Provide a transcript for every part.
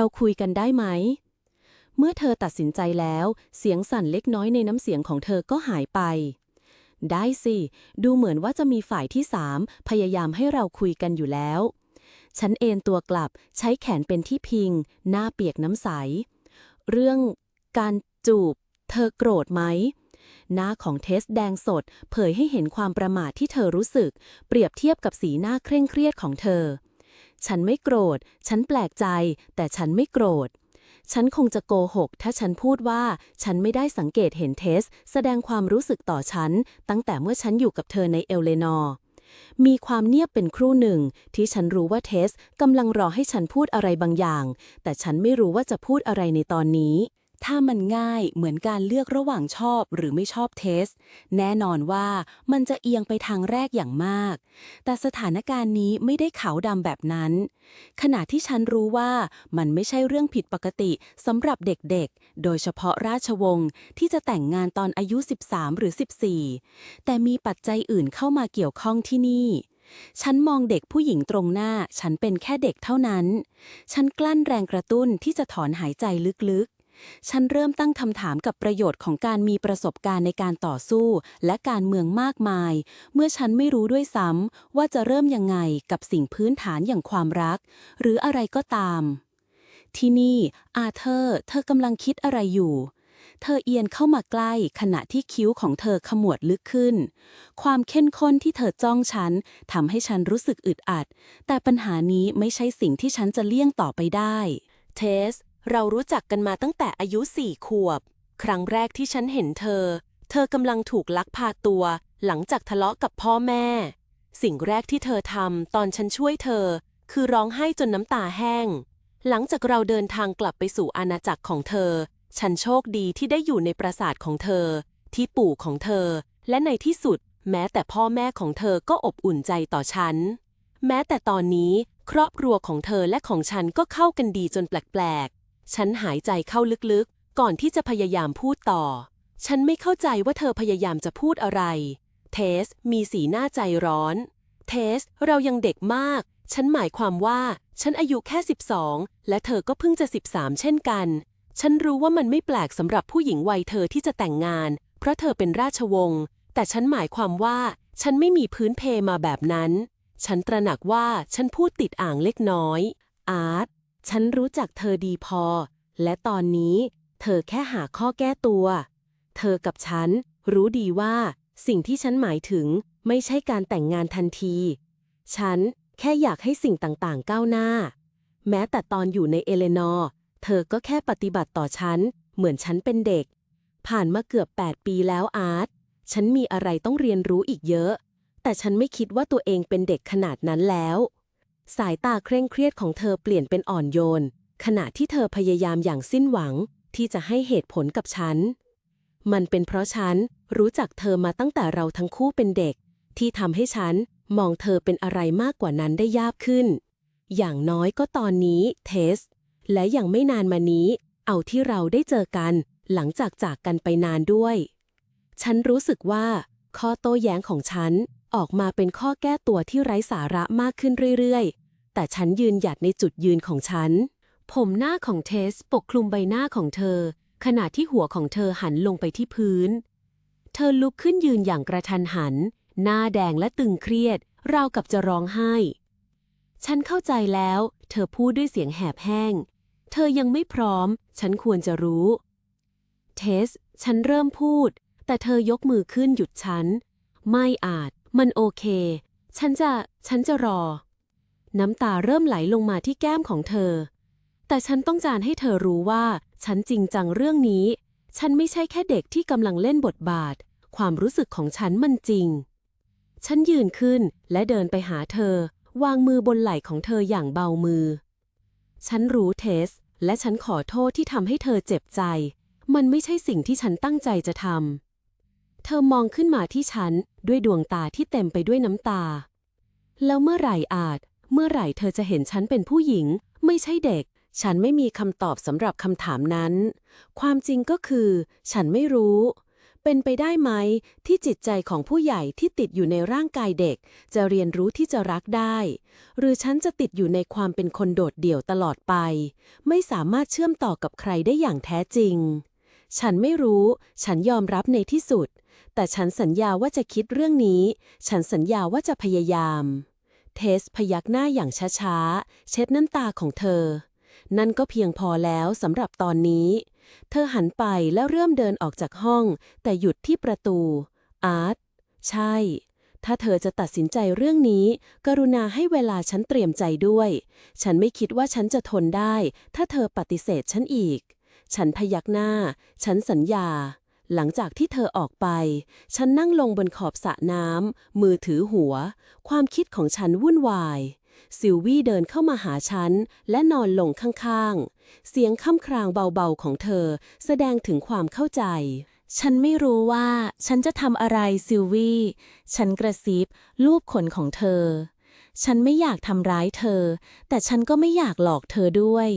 เราคุยกันได้ไหม เมื่อเธอตัดสินใจแล้ว เสียงสั่นเล็กน้อยในน้ำเสียงของเธอก็หายไป ได้สิ ดูเหมือนว่าจะมีฝ่ายที่สามพยายามให้เราคุยกันอยู่แล้ว ฉันเอนตัวกลับใช้แขนเป็นที่พิง หน้าเปียกน้ำใส เรื่องการจูบ เธอโกรธไหมหน้าของเทสแดงสด เผยให้เห็นความประมาทที่เธอรู้สึก เปรียบเทียบกับสีหน้าเคร่งเครียดของเธอ ฉันไม่โกรธ ฉันแปลกใจ แต่ฉันไม่โกรธ ฉันคงจะโกหก ถ้าฉันพูดว่า ฉันไม่ได้สังเกตเห็นเทส แสดงความรู้สึกต่อฉัน ตั้งแต่เมื่อฉันอยู่กับเธอในเอลเลนอร์มีความเงียบเป็นครู่หนึ่ง ที่ฉันรู้ว่าเทสกำลังรอให้ฉันพูดอะไรบางอย่าง แต่ฉันไม่รู้ว่าจะพูดอะไรในตอนนี้ ถ้ามันง่ายเหมือนการเลือกระหว่างชอบหรือไม่ชอบเทส แน่นอนว่ามันจะเอียงไปทางแรกอย่างมาก แต่สถานการณ์นี้ไม่ได้ขาวดำแบบนั้น ขณะที่ฉันรู้ว่ามันไม่ใช่เรื่องผิดปกติสำหรับเด็กๆ โดยเฉพาะราชวงศ์ที่จะแต่งงานตอนอายุ 13 หรือ 14 แต่มีปัจจัยอื่นเข้ามาเกี่ยวข้องที่นี่ฉันมองเด็กผู้หญิงตรงหน้า ฉันเป็นแค่เด็กเท่านั้น ฉันกลั้นแรงกระตุ้นที่จะถอนหายใจลึกๆ ฉันเริ่มตั้งคำถามกับประโยชน์ของการมีประสบการณ์ในการต่อสู้ และการเมืองมากมาย เมื่อฉันไม่รู้ด้วยซ้ำว่าจะเริ่มยังไงกับสิ่งพื้นฐานอย่างความรัก หรืออะไรก็ตาม ที่นี่อาเธอร์เธอกำลังคิดอะไรอยู่เธอเอียนเข้ามาใกล้ขณะที่คิ้วของเธอขมวดลึกขึ้น ความเข้มข้นที่เธอจ้องฉันทำให้ฉันรู้สึกอึดอัด แต่ปัญหานี้ไม่ใช่สิ่งที่ฉันจะเลี่ยงต่อไปได้ เทส เรารู้จักกันมาตั้งแต่อายุสี่ขวบ ครั้งแรกที่ฉันเห็นเธอ เธอกำลังถูกลักพาตัว หลังจากทะเลาะกับพ่อแม่ สิ่งแรกที่เธอทำตอนฉันช่วยเธอ คือร้องไห้จนน้ำตาแห้ง หลังจากเราเดินทางกลับไปสู่อาณาจักรของเธอ ฉันโชคดีที่ได้อยู่ในปราสาทของเธอ ที่ปู่ของเธอ และในที่สุด แม้แต่พ่อแม่ของเธอก็อบอุ่นใจต่อฉัน แม้แต่ตอนนี้ครอบครัวของเธอและของฉันก็เข้ากันดีจนแปลก ฉันหายใจเข้าลึกๆ ก่อนที่จะพยายามพูดต่อ ฉันไม่เข้าใจว่าเธอพยายามจะพูดอะไร เทสมีสีหน้าใจร้อน เทส เรายังเด็กมาก ฉันหมายความว่า ฉันอายุแค่ 12 และเธอก็เพิ่งจะ 13 เช่นกัน ฉันรู้ว่ามันไม่แปลกสำหรับผู้หญิงวัยเธอที่จะแต่งงาน เพราะเธอเป็นราชวงศ์ แต่ฉันหมายความว่า ฉันไม่มีพื้นเพมาแบบนั้น ฉันตระหนักว่าฉันพูดติดอ่างเล็กน้อย อาร์ต ฉันรู้จักเธอดีพอ และตอนนี้ เธอแค่หาข้อแก้ตัว เธอกับฉัน รู้ดีว่า สิ่งที่ฉันหมายถึง ไม่ใช่การแต่งงานทันที ฉันแค่อยากให้สิ่งต่างๆก้าวหน้า แม้แต่ตอนอยู่ในเอเลนอร์เธอก็แค่ปฏิบัติต่อฉัน เหมือนฉันเป็นเด็ก ผ่านมาเกือบ 8 ปีแล้วอาร์ตฉันมีอะไรต้องเรียนรู้อีกเยอะ แต่ฉันไม่คิดว่าตัวเองเป็นเด็กขนาดนั้นแล้ว สายตาเคร่งเครียดของเธอเปลี่ยนเป็นอ่อนโยน ขณะที่เธอพยายามอย่างสิ้นหวังที่จะให้เหตุผลกับฉัน มันเป็นเพราะฉันรู้จักเธอมาตั้งแต่เราทั้งคู่เป็นเด็ก ที่ทำให้ฉันมองเธอเป็นอะไรมากกว่านั้นได้ยากขึ้น อย่างน้อยก็ตอนนี้เทส และอย่างไม่นานมานี้ เอาที่เราได้เจอกันหลังจากจากกันไปนานด้วย ฉันรู้สึกว่าข้อโต้แย้งของฉัน ออกมาเป็นข้อแก้ตัวที่ไร้สาระมากขึ้นเรื่อยๆ แต่ฉันยืนหยัดในจุดยืนของฉัน ผมหน้าของเทสปกคลุมใบหน้าของเธอ ขณะที่หัวของเธอหันลงไปที่พื้น เธอลุกขึ้นยืนอย่างกระทันหัน หน้าแดงและตึงเครียด ราวกับจะร้องไห้ ฉันเข้าใจแล้ว เธอพูดด้วยเสียงแหบแห้ง เธอยังไม่พร้อม ฉันควรจะรู้ เทส ฉันเริ่มพูด แต่เธอยกมือขึ้นหยุดฉัน ไม่อาจ มันโอเค ฉันจะ ฉันจะรอ น้ำตาเริ่มไหลลงมาที่แก้มของเธอ แต่ฉันต้องการให้เธอรู้ว่า ฉันจริงจังเรื่องนี้ ฉันไม่ใช่แค่เด็กที่กำลังเล่นบทบาท ความรู้สึกของฉันมันจริง ฉันยืนขึ้นและเดินไปหาเธอ วางมือบนไหล่ของเธออย่างเบามือ ฉันรู้เทส และฉันขอโทษที่ทำให้เธอเจ็บใจ มันไม่ใช่สิ่งที่ฉันตั้งใจจะทำ เธอมองขึ้นมาที่ฉันด้วยดวงตาที่เต็มไปด้วยน้ำตา แล้วเมื่อไหร่อาจ เมื่อไหร่เธอจะเห็นฉันเป็นผู้หญิง ไม่ใช่เด็ก ฉันไม่มีคำตอบสำหรับคำถามนั้น ความจริงก็คือ ฉันไม่รู้เปเป็นไปได้ไหม ที่จิตใจของผู้ใหญ่ที่ติดอยู่ในร่างกายเด็ก จะเรียนรู้ที่จะรักได้ หรือฉันจะติดอยู่ในความเป็นคนโดดเดี่ยวตลอดไป ไม่สามารถเชื่อมต่อกับใครได้อย่างแท้จริง ฉันไม่รู้ ฉันยอมรับในที่สุด แต่ฉันสัญญาว่าจะคิดเรื่องนี้ ฉันสัญญาว่าจะพยายาม เทสพยักหน้าอย่างช้าๆ เช็ดน้ำตาของเธอ นั่นก็เพียงพอแล้วสำหรับตอนนี้ เธอหันไปแล้วเริ่มเดินออกจากห้อง แต่หยุดที่ประตู อาร์ต ใช่ ถ้าเธอจะตัดสินใจเรื่องนี้ กรุณาให้เวลาฉันเตรียมใจด้วย ฉันไม่คิดว่าฉันจะทนได้ ถ้าเธอปฏิเสธฉันอีก ฉันพยักหน้า ฉันสัญญา หลังจากที่เธอออกไป ฉันนั่งลงบนขอบสระน้ำ มือถือหัว ความคิดของฉันวุ่นวาย ซิลวี่เดินเข้ามาหาฉัน และนอนลงข้างๆ เสียงค่ำครางเบาๆของเธอ แสดงถึงความเข้าใจ ฉันไม่รู้ว่า ฉันจะทำอะไรซิลวี่ ฉันกระซิบลูบขนของเธอ ฉันไม่อยากทำร้ายเธอ แต่ฉันก็ไม่อยากหลอกเธอด้วย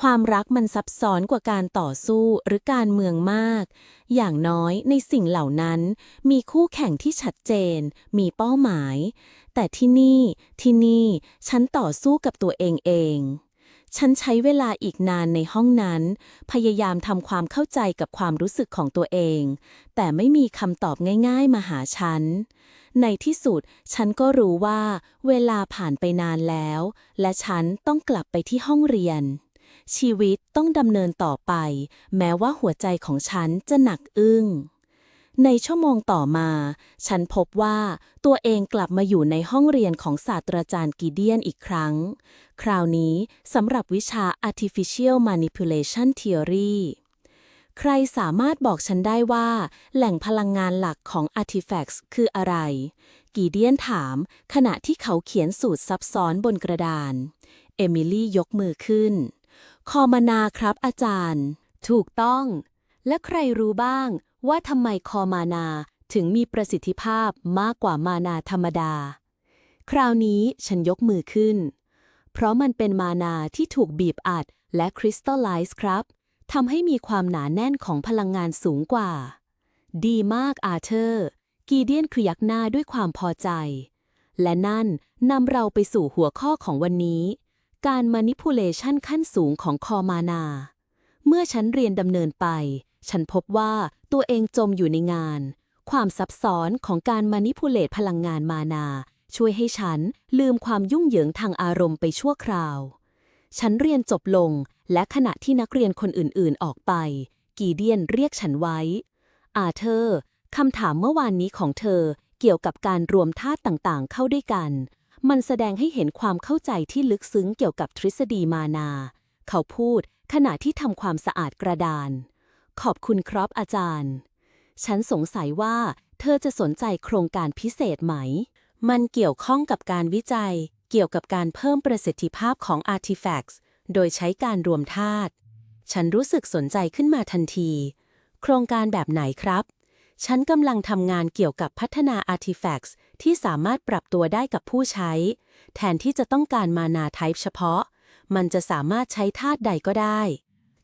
ความรักมันซับซ้อนกว่าการต่อสู้หรือการเมืองมาก อย่างน้อยในสิ่งเหล่านั้น มีคู่แข่งที่ชัดเจน มีเป้าหมาย แต่ที่นี่ ที่นี่ ฉันต่อสู้กับตัวเองเอง ฉันใช้เวลาอีกนานในห้องนั้น พยายามทำความเข้าใจกับความรู้สึกของตัวเอง แต่ไม่มีคำตอบง่ายๆมาหาฉันในที่สุดฉันก็รู้ว่าเวลาผ่านไปนานแล้ว และฉันต้องกลับไปที่ห้องเรียน ชีวิตต้องดำเนินต่อไป แม้ว่าหัวใจของฉันจะหนักอึ้ง ในชั่วโมงต่อมา ฉันพบว่าตัวเองกลับมาอยู่ในห้องเรียนของศาสตราจารย์กิเดียนอีกครั้ง คราวนี้สำหรับวิชา artificial manipulation theory ใครสามารถบอกฉันได้ว่า แหล่งพลังงานหลักของ artifacts คืออะไร กีเดียนถาม ขณะที่เขาเขียนสูตรซับซ้อนบนกระดาน เอมิลี่ยกมือขึ้น คอมนาครับอาจารย์ ถูกต้อง และใครรู้บ้างว่าทำไมคอมานาถึงมีประสิทธิภาพมากกว่ามานาธรรมดา คราวนี้ฉันยกมือขึ้น เพราะมันเป็นมานาที่ถูกบีบอัดและคริสตัลไลซ์ครับทำให้มีความหนาแน่นของพลังงานสูงกว่า ดีมากอาเธอร์ กีเดียนขยักหน้าด้วยความพอใจ และนั่นนำเราไปสู่หัวข้อของวันนี้ การ manipulation ขั้นสูงของคอมานา เมื่อฉันเรียนดำเนินไป ฉันพบว่าตัวเองจมอยู่ในงาน ความซับซ้อนของการมานิพูเลตพลังงานมานา ช่วยให้ฉันลืมความยุ่งเหยิงทางอารมณ์ไปชั่วคราว ฉันเรียนจบลงและขณะที่นักเรียนคนอื่นๆออกไป กีเดียนเรียกฉันไว้ อาเธอร์คำถามเมื่อวานนี้ของเธอเกี่ยวกับการรวมธาตุต่างๆ เข้าด้วยกัน มันแสดงให้เห็นความเข้าใจที่ลึกซึ้งเกี่ยวกับทฤษฎีมานา เขาพูดขณะที่ทำความสะอาดกระดาน ขอบคุณครับอาจารย์ ฉันสงสัยว่า เธอจะสนใจโครงการพิเศษไหม มันเกี่ยวข้องกับการวิจัย เกี่ยวกับการเพิ่มประสิทธิภาพของ artifacts โดยใช้การรวมธาตุ ฉันรู้สึกสนใจขึ้นมาทันที โครงการแบบไหนครับ ฉันกำลังทำงานเกี่ยวกับพัฒนา artifacts ที่สามารถปรับตัวได้กับผู้ใช้ แทนที่จะต้องการมานา type เฉพาะ มันจะสามารถใช้ธาตุใดก็ได้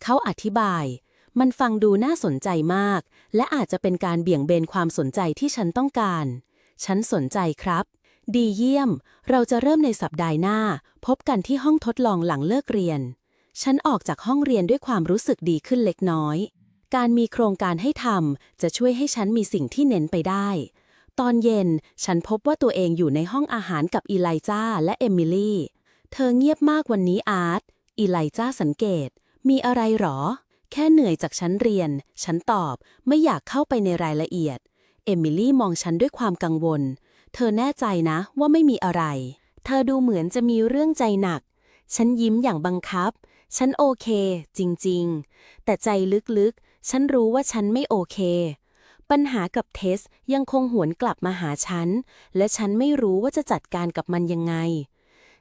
เขาอธิบาย มันฟังดูน่าสนใจมาก และอาจจะเป็นการเบี่ยงเบนความสนใจที่ฉันต้องการ ฉันสนใจครับ ดีเยี่ยม เราจะเริ่มในสัปดาห์หน้า พบกันที่ห้องทดลองหลังเลิกเรียน ฉันออกจากห้องเรียนด้วยความรู้สึกดีขึ้นเล็กน้อย การมีโครงการให้ทำจะช่วยให้ฉันมีสิ่งที่เน้นไปได้ ตอนเย็นฉันพบว่าตัวเองอยู่ในห้องอาหารกับอีไลจ้าและเอมิลี่ เธอเงียบมากวันนี้อาร์ต อีไลจ้าสังเกต มีอะไรหรอ แค่เหนื่อยจากฉันเรียน ฉันตอบไม่อยากเข้าไปในรายละเอียด เอมิลี่มองฉันด้วยความกังวล เธอแน่ใจนะว่าไม่มีอะไร เธอดูเหมือนจะมีเรื่องใจหนัก ฉันยิ้มอย่างบังคับ ฉันโอเค จริง ๆ แต่ใจลึกๆ ฉันรู้ว่าฉันไม่โอเค ปัญหากับเทสยังคงหวนกลับมาหาฉัน และฉันไม่รู้ว่าจะจัดการกับมันยังไง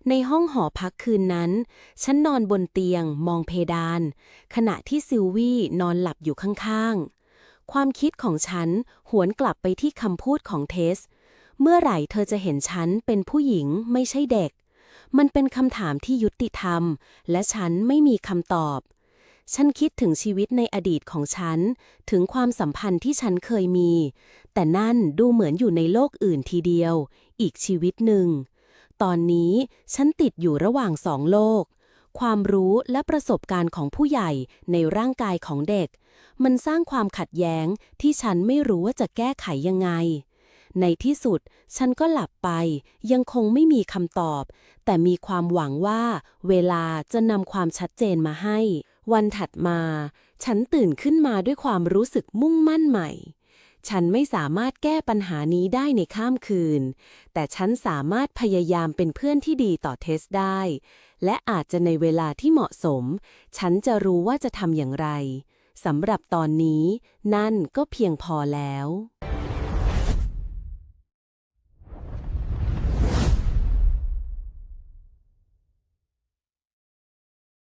ในห้องหอพักคืนนั้น ฉันนอนบนเตียง มองเพดาน ขณะที่ซิลวี่นอนหลับอยู่ข้างๆ ความคิดของฉันหวนกลับไปที่คำพูดของเทส เมื่อไหร่เธอจะเห็นฉันเป็นผู้หญิงไม่ใช่เด็กมันเป็นคำถามที่ยุติธรรม และฉันไม่มีคำตอบ ฉันคิดถึงชีวิตในอดีตของฉัน ถึงความสัมพันธ์ที่ฉันเคยมี แต่นั่นดูเหมือนอยู่ในโลกอื่นทีเดียว อีกชีวิตหนึ่ง ตอนนี้ฉันติดอยู่ระหว่างสองโลก ความรู้และประสบการณ์ของผู้ใหญ่ในร่างกายของเด็ก มันสร้างความขัดแย้งที่ฉันไม่รู้ว่าจะแก้ไขยังไง ในที่สุดฉันก็หลับไป ยังคงไม่มีคำตอบ แต่มีความหวังว่าเวลาจะนำความชัดเจนมาให้ วันถัดมา ฉันตื่นขึ้นมาด้วยความรู้สึกมุ่งมั่นใหม่ ฉันไม่สามารถแก้ปัญหานี้ได้ในข้ามคืน แต่ฉันสามารถพยายามเป็นเพื่อนที่ดีต่อเทสได้ และอาจจะในเวลาที่เหมาะสม ฉันจะรู้ว่าจะทำอย่างไรสำหรับตอนนี้นั่นก็เพียงพอแล้ว